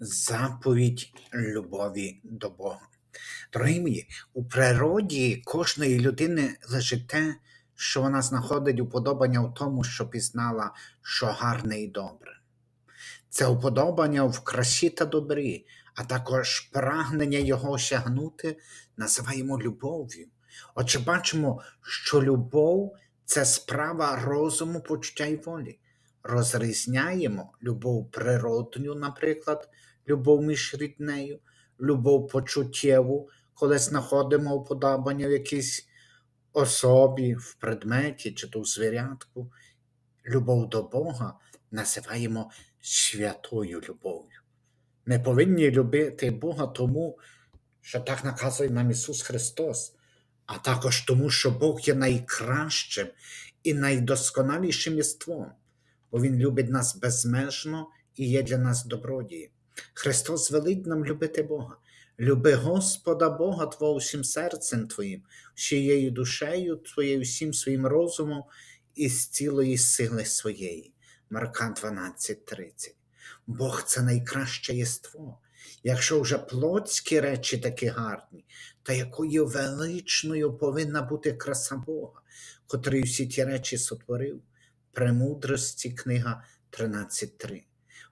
заповідь любові до Бога. Дорогі мої, у природі кожної людини лежить те, що вона знаходить уподобання в тому, що пізнала, що гарне і добре. Це уподобання в красі та добрі, а також прагнення його осягнути називаємо любов'ю. Отже, бачимо, що любов це справа розуму, почуття і волі. Розрізняємо любов природню, наприклад, любов між ріднею, любов почуттєву, коли знаходимо уподобання в якійсь особі, в предметі чи то в звірятку. Любов до Бога називаємо святою любов'ю. Ми повинні любити Бога тому, що так наказує нам Ісус Христос, а також тому, що Бог є найкращим і найдосконалішим єством, бо Він любить нас безмежно і є для нас добродієм. Христос велить нам любити Бога. Люби Господа Бога Твого всім серцем Твоїм, всією душею Твоєю, всім своїм розумом і з цілої сили своєї. Марка 12:30. Бог це найкраще єство. Якщо вже плотські речі такі гарні, то якою величною повинна бути краса Бога, котрий всі ті речі сотворив. Премудрості книга 13.3.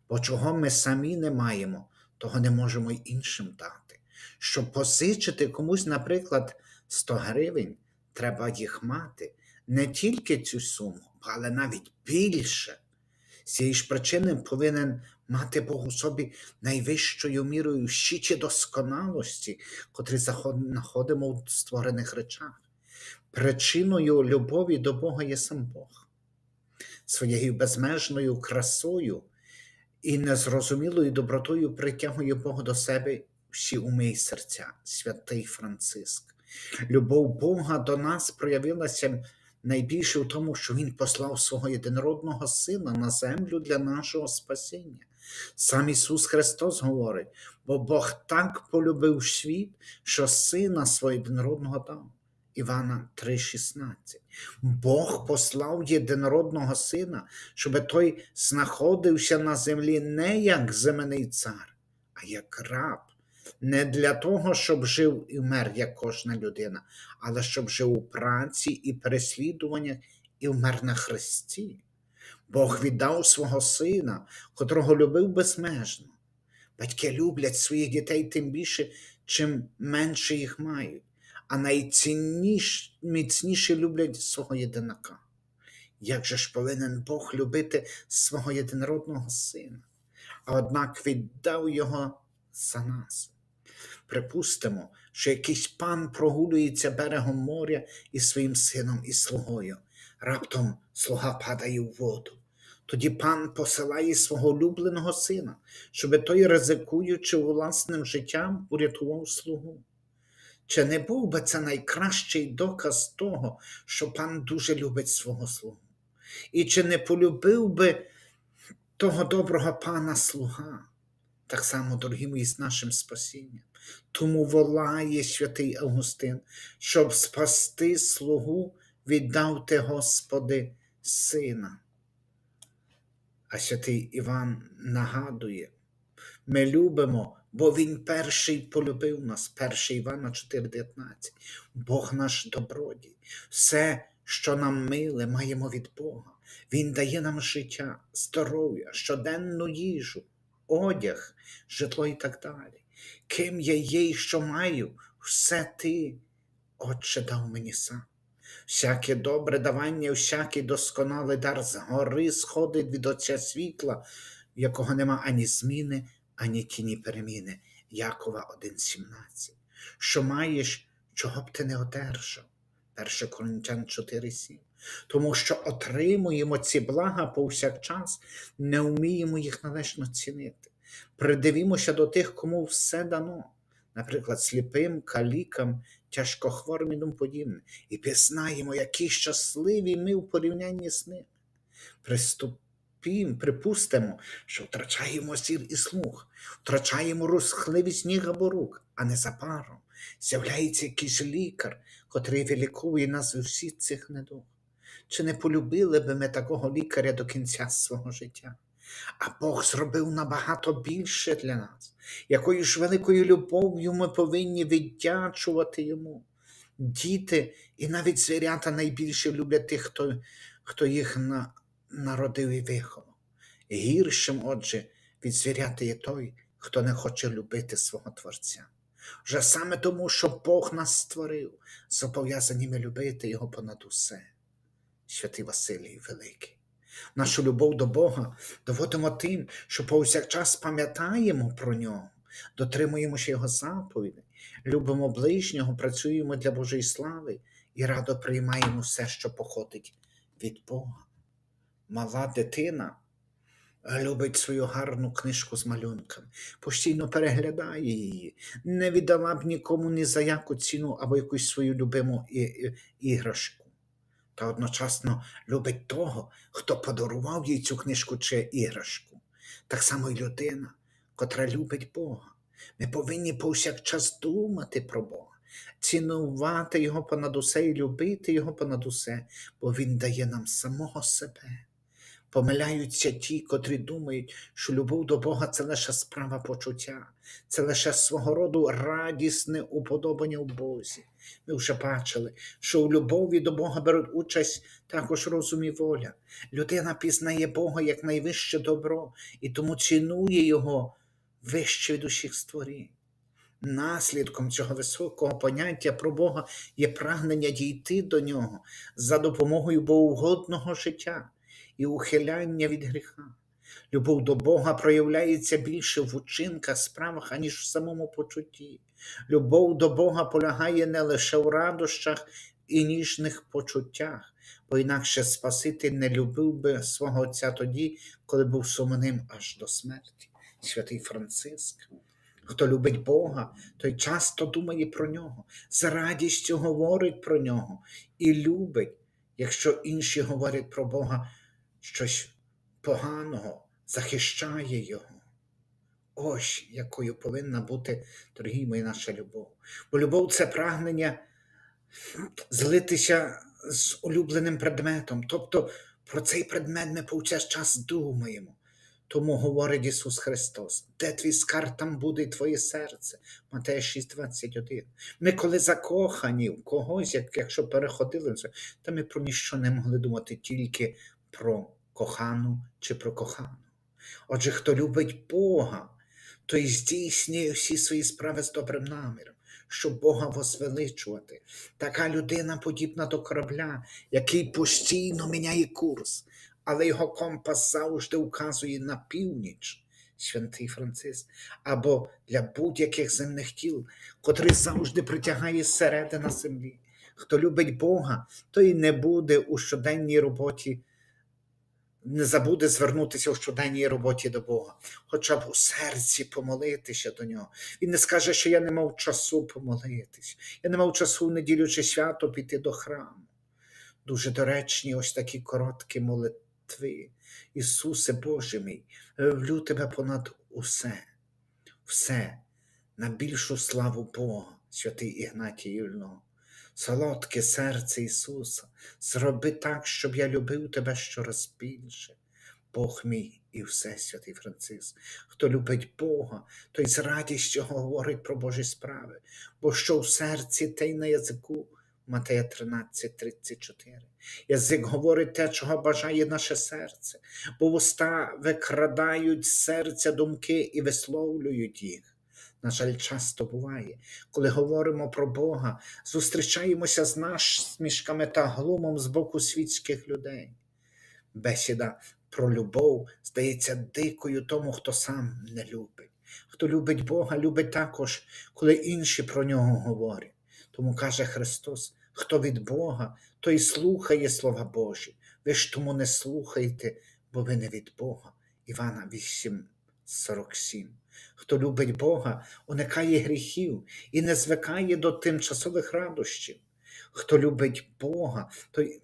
Бо чого ми самі не маємо, того не можемо й іншим дати. Щоб позичити комусь, наприклад, 100 гривень, треба їх мати не тільки цю суму, але навіть більше. З цієї ж причини повинен мати Бог у собі найвищою мірою щічі досконалості, котрі знаходимо у створених речах. Причиною любові до Бога є сам Бог. Своєю безмежною красою і незрозумілою добротою притягує Бог до себе всі уми і серця, святий Франциск. Любов Бога до нас проявилася найбільше в тому, що Він послав свого єдинородного Сина на землю для нашого спасіння. Сам Ісус Христос говорить, бо Бог так полюбив світ, що Сина свого єдинородного дав. Івана 3,16. Бог послав єдинородного сина, щоб той знаходився на землі не як земний цар, а як раб. Не для того, щоб жив і вмер, як кожна людина, але щоб жив у праці і переслідуваннях і вмер на хресті. Бог віддав свого сина, котрого любив безмежно. Батьки люблять своїх дітей тим більше, чим менше їх мають, а найцінніше, міцніше люблять свого єдинака. Як же ж повинен Бог любити свого єдинородного сина, а однак віддав його за нас. Припустимо, що якийсь пан прогулюється берегом моря із своїм сином і слугою. Раптом слуга падає в воду. Тоді пан посилає свого улюбленого сина, щоб той, ризикуючи власним життям, урятував слугу. Чи не був би це найкращий доказ того, що пан дуже любить свого слугу? І чи не полюбив би того доброго пана слуга? Так само, дорогі мої, з нашим спасінням. Тому волає святий Августин, щоб спасти слугу, віддав ти, Господи, сина. А святий Іван нагадує, ми любимо, бо Він перший полюбив нас, 1 Івана 4,19. Бог наш добродій. Все, що нам миле, маємо від Бога. Він дає нам життя, здоров'я, щоденну їжу, одяг, житло і так далі. Ким я є і що маю, все ти, Отче, дав мені сам. Всяке добре давання, всякий досконалий дар згори сходить від Отця світла, якого нема ані зміни, ані тіні переміни. Якова 1,17. Що маєш, чого б ти не одержав? 1 Коринтян 4,7. Тому що отримуємо ці блага повсякчас, не вміємо їх належно цінити. Придивімося до тих, кому все дано, наприклад, сліпим, калікам, тяжкохворим і тому подібне, і пізнаємо, які щасливі ми в порівнянні з ними. Приступім, припустимо, що втрачаємо зір і слух, втрачаємо розхливість ніг або рук, а незабаром з'являється якийсь лікар, котрий виліковує нас від всіх цих недуг. Чи не полюбили би ми такого лікаря до кінця свого життя? А Бог зробив набагато більше для нас. Якою ж великою любов'ю ми повинні віддячувати йому. Діти і навіть звірята найбільше люблять тих, хто, хто їх на, народив і виховав. Гіршим, отже, від звіряти є той, хто не хоче любити свого Творця. Вже саме тому, що Бог нас створив, зобов'язані ми любити Його понад усе. Святий Василій Великий. Нашу любов до Бога доводимо тим, що повсякчас пам'ятаємо про нього, дотримуємося Його заповідей, любимо ближнього, працюємо для Божої слави і радо приймаємо все, що походить від Бога. Мала дитина любить свою гарну книжку з малюнками, постійно переглядає її, не віддала б нікому ні за яку ціну або якусь свою любиму іграшку. Та одночасно любить того, хто подарував їй цю книжку чи іграшку. Так само й людина, котра любить Бога. Ми повинні повсякчас думати про Бога, цінувати Його понад усе і любити Його понад усе, бо Він дає нам самого себе. Помиляються ті, котрі думають, що любов до Бога це лише справа почуття, це лише свого роду радісне уподобання в Бозі. Ми вже бачили, що у любові до Бога беруть участь також розум і воля. Людина пізнає Бога як найвище добро і тому цінує Його вище від усіх створінь. Наслідком цього високого поняття про Бога є прагнення дійти до нього за допомогою богоугодного життя і ухиляння від гріха. Любов до Бога проявляється більше в учинках, справах, аніж в самому почутті. Любов до Бога полягає не лише в радощах і ніжних почуттях, бо інакше Спаситель не любив би свого Отця тоді, коли був сумним аж до смерті. Святий Франциск. Хто любить Бога, той часто думає про нього, з радістю говорить про нього і любить, якщо інші говорять про Бога щось поганого, захищає його. Ось якою повинна бути, дорогі мої, наша любов. Бо любов це прагнення злитися з улюбленим предметом. Тобто про цей предмет ми повсякчас думаємо. Тому говорить Ісус Христос, де твій скарб, там буде і твоє серце. Матея 6,21. Ми коли закохані в когось, як, якщо переходили то ми про ніщо не могли думати тільки про кохану чи про кохану. Отже, хто любить Бога, той здійснює всі свої справи з добрим наміром, щоб Бога возвеличувати. Така людина подібна до корабля, який постійно міняє курс, але його компас завжди указує на північ. Святий Франциск, або для будь-яких земних тіл, котрий завжди притягає зсередина землі. Хто любить Бога, той не буде у щоденній роботі не забуде звернутися у щоденній роботі до Бога, хоча б у серці помолитися до нього. Він не скаже, що я не мав часу помолитись, я не мав часу в неділю чи свято піти до храму. Дуже доречні ось такі короткі молитви. Ісусе Боже мій, люблю тебе понад усе, все на більшу славу Бога, святий Ігнатій Юльного. Солодке серце Ісуса, зроби так, щоб я любив тебе щораз більше. Бог мій і все, святий Франциск. Хто любить Бога, той з радістю говорить про Божі справи, бо що в серці, те й на язику. Матея 13, 34. Язик говорить те, чого бажає наше серце, бо вуста викрадають з серця думки і висловлюють їх. На жаль, часто буває, коли говоримо про Бога, зустрічаємося з насмішками та глумом з боку світських людей. Бесіда про любов здається дикою тому, хто сам не любить. Хто любить Бога, любить також, коли інші про нього говорять. Тому каже Христос: хто від Бога, той слухає слова Божі. Ви ж тому не слухайте, бо ви не від Бога. Івана 8, 47. Хто любить Бога, уникає гріхів і не звикає до тимчасових радощів. Хто любить Бога, той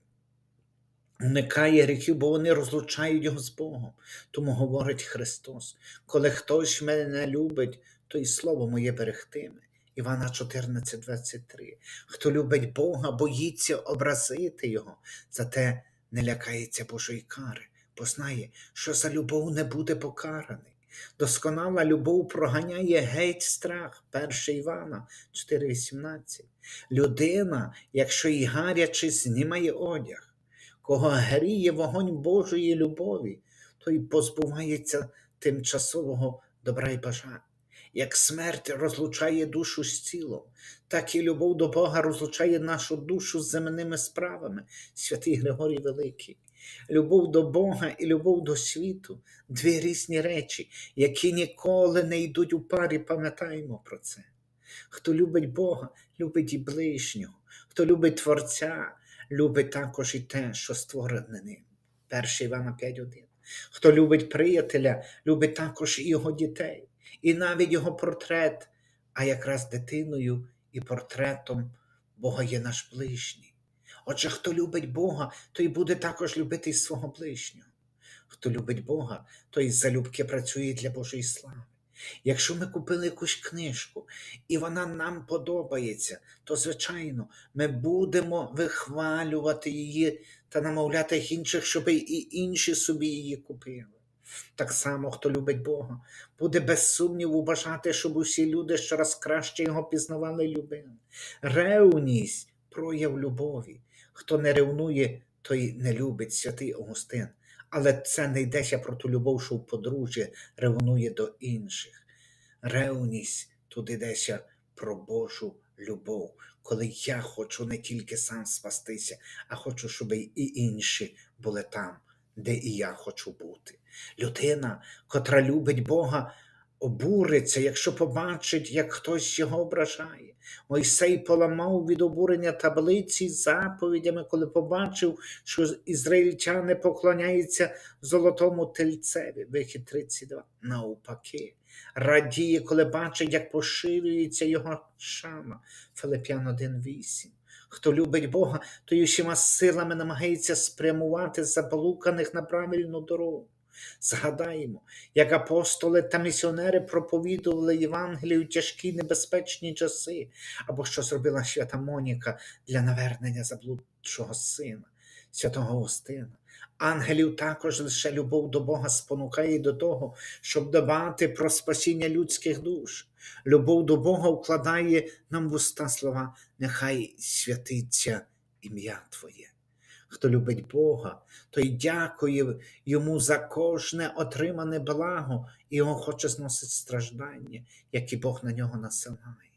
уникає гріхів, бо вони розлучають його з Богом. Тому говорить Христос: коли хтось мене не любить, то й слово моє берегтиме. Івана 14, 23. Хто любить Бога, боїться образити Його, зате не лякається Божої кари, познає, що за любов не буде покараний. Досконала любов проганяє геть страх. 1 Івана 4,18. Людина, якщо й гаряче, знімає одяг, кого гріє вогонь Божої любові, той позбувається тимчасового добра й бажань. Як смерть розлучає душу з тілом, так і любов до Бога розлучає нашу душу з земними справами, святий Григорій Великий. Любов до Бога і любов до світу дві різні речі, які ніколи не йдуть у парі, пам'ятаємо про це. Хто любить Бога, любить і ближнього, хто любить Творця, любить також і те, що створене ним. 1 Івана 5.1. Хто любить приятеля, любить також і його дітей, і навіть його портрет, а якраз дитиною і портретом Бога є наш ближній. Отже, хто любить Бога, той буде також любити й свого ближнього. Хто любить Бога, той залюбки працює для Божої слави. Якщо ми купили якусь книжку і вона нам подобається, то, звичайно, ми будемо вихвалювати її та намовляти інших, щоб і інші собі її купили. Так само, хто любить Бога, буде без сумніву бажати, щоб усі люди щораз краще його пізнавали і любили. Ревність прояв любові. Хто не ревнує, той не любить святий Августин. Але це не йдеться про ту любов, що в подружжя ревнує до інших. Ревність тут йдеться про Божу любов, коли я хочу не тільки сам спастися, а хочу, щоб і інші були там, де і я хочу бути. Людина, котра любить Бога, обуриться, якщо побачить, як хтось його ображає. Мойсей поламав від обурення таблиці з заповідями, коли побачив, що ізраїльтяни поклоняються золотому тельцеві. Вихід 32. Навпаки, радіє, коли бачить, як поширюється його шана. Филип'ян 1.8. Хто любить Бога, той усіма силами намагається спрямувати заблуканих на правильну дорогу. Згадаємо, як апостоли та місіонери проповідували Євангелію в тяжкі небезпечні часи, або що зробила свята Моніка для навернення заблудшого сина, святого Остина. Ангелів також лише любов до Бога спонукає до того, щоб дбати про спасіння людських душ. Любов до Бога вкладає нам в уста слова, нехай святиться ім'я Твоє. Хто любить Бога, той дякує йому за кожне отримане благо і його хоче зносити страждання, які Бог на нього насилає.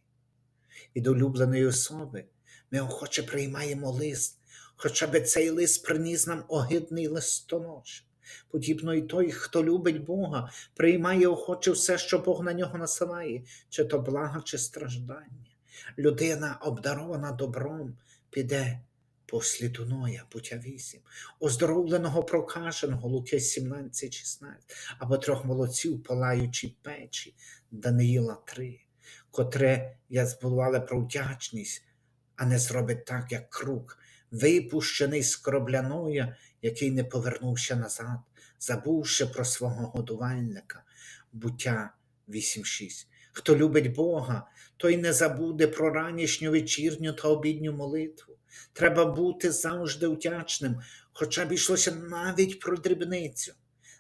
Від улюбленої особи ми охоче приймаємо лист, хоча би цей лист приніс нам огидний листонож. Подібно й той, хто любить Бога, приймає охоче все, що Бог на нього насилає, чи то блага, чи страждання. Людина, обдарована добром, піде по сліду Ноя, 8, оздоровленого прокаженого Луки 17, 16, або трьох молодців, палаючій печі, Даниїла 3, котре я збудували про вдячність, а не зробить так, як круг, випущений з корабляноя, який не повернувся назад, забувши про свого годувальника, буття 8.6. Хто любить Бога, той не забуде про ранішню вечірню та обідню молитву. Треба бути завжди вдячним, хоча б йшлося навіть про дрібницю.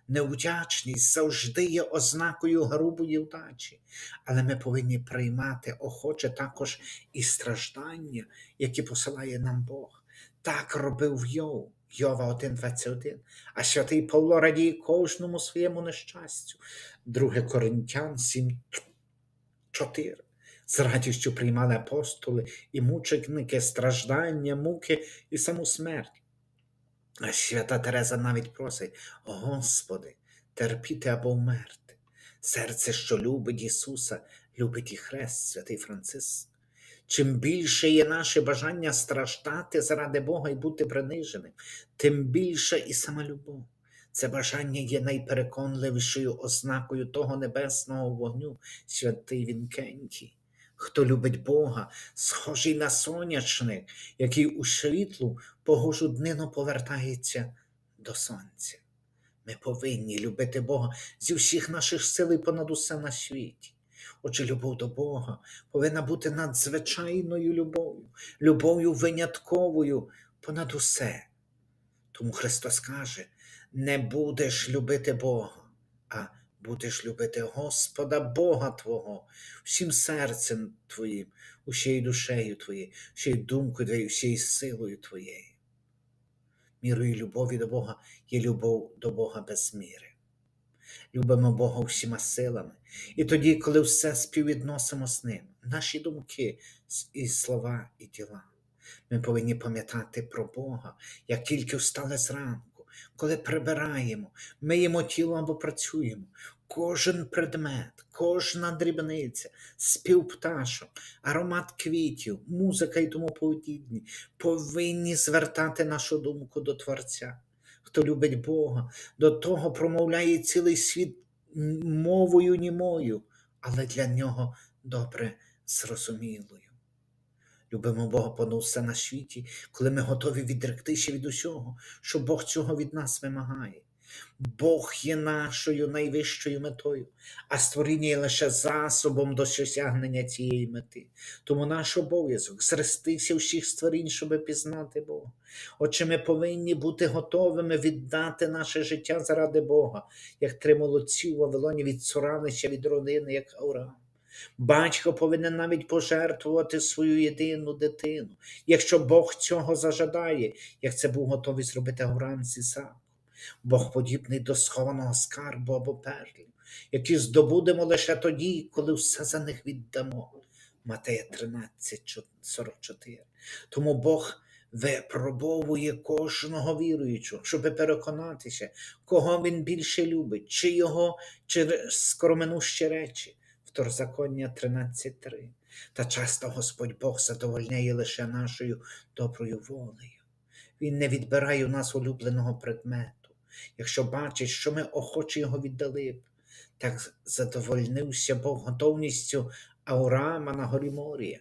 Невдячність завжди є ознакою грубої вдачі, але ми повинні приймати охоче також і страждання, які посилає нам Бог. Так робив Йов, Йова 1,21, а святий Павло радіє кожному своєму нещастю. 2 Коринтян 7,4. З радістю приймали апостоли і мученики, страждання, муки і саму смерть. А свята Тереза навіть просить, Господи, терпіти або вмерти. Серце, що любить Ісуса, любить і хрест, святий Франциск. Чим більше є наше бажання страждати заради Бога і бути приниженим, тим більше і сама любов. Це бажання є найпереконливішою ознакою того небесного вогню, святий Вінкентій. Хто любить Бога, схожий на сонячник, який у світлу погожу днину повертається до сонця. Ми повинні любити Бога зі всіх наших сил і понад усе на світі. Отже, любов до Бога повинна бути надзвичайною любов'ю, любов'ю винятковою понад усе. Тому Христос каже: не будеш любити Бога, а будеш любити Господа Бога Твого всім серцем Твоїм, усією душею Твоєю, всією думкою Твоєю, всією силою Твоєю. Мірою любові до Бога є любов до Бога без міри. Любимо Бога всіма силами. І тоді, коли все співвідносимо з Ним, наші думки і слова, і діла, ми повинні пам'ятати про Бога, як тільки встали зранку, коли прибираємо, миємо тіло або працюємо. Кожен предмет, кожна дрібниця, спів пташок, аромат квітів, музика і тому подібні повинні звертати нашу думку до Творця. Хто любить Бога, до того промовляє цілий світ мовою німою, але для нього добре зрозумілою. Любимо Бога понад на світі, коли ми готові відректися від усього, що Бог цього від нас вимагає. Бог є нашою найвищою метою, а створіння є лише засобом до досягнення цієї мети. Тому наш обов'язок зрестися всіх створінь, щоб пізнати Бога. Отже, ми повинні бути готовими віддати наше життя заради Бога, як три молодці у Вавилоні від Цуранича, від родини, як Авраам. Батько повинен навіть пожертвувати свою єдину дитину, якщо Бог цього зажадає, як це був готовий зробити Авраам з. Бог подібний до схованого скарбу або перлів, які здобудемо лише тоді, коли все за них віддамо. Матея 13, 44. Тому Бог випробовує кожного віруючого, щоб переконатися, кого він більше любить, чи його, чи скороминущі речі. Второзаконня 13.3. Та часто Господь Бог задовольняє лише нашою доброю волею. Він не відбирає у нас улюбленого предмету. Якщо бачить, що ми охоче його віддали б, так задовольнився Бог готовністю Авраама на горі Морія.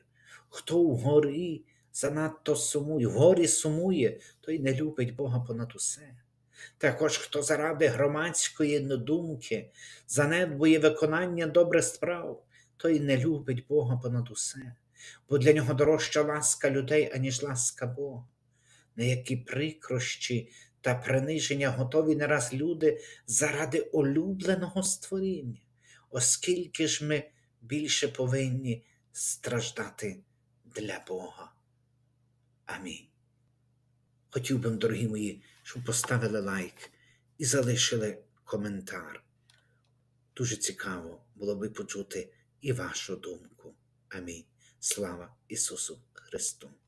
Хто в горі занадто сумує, в горі сумує, той не любить Бога понад усе. Також хто заради громадської думки занедбує виконання добрих справ, той не любить Бога понад усе, бо для нього дорожча ласка людей, аніж ласка Бога. На які прикрощі та приниження готові не раз люди заради улюбленого створіння, оскільки ж ми більше повинні страждати для Бога. Амінь. Хотів би, дорогі мої, щоб поставили лайк і залишили коментар. Дуже цікаво було би почути і вашу думку. Амінь. Слава Ісусу Христу!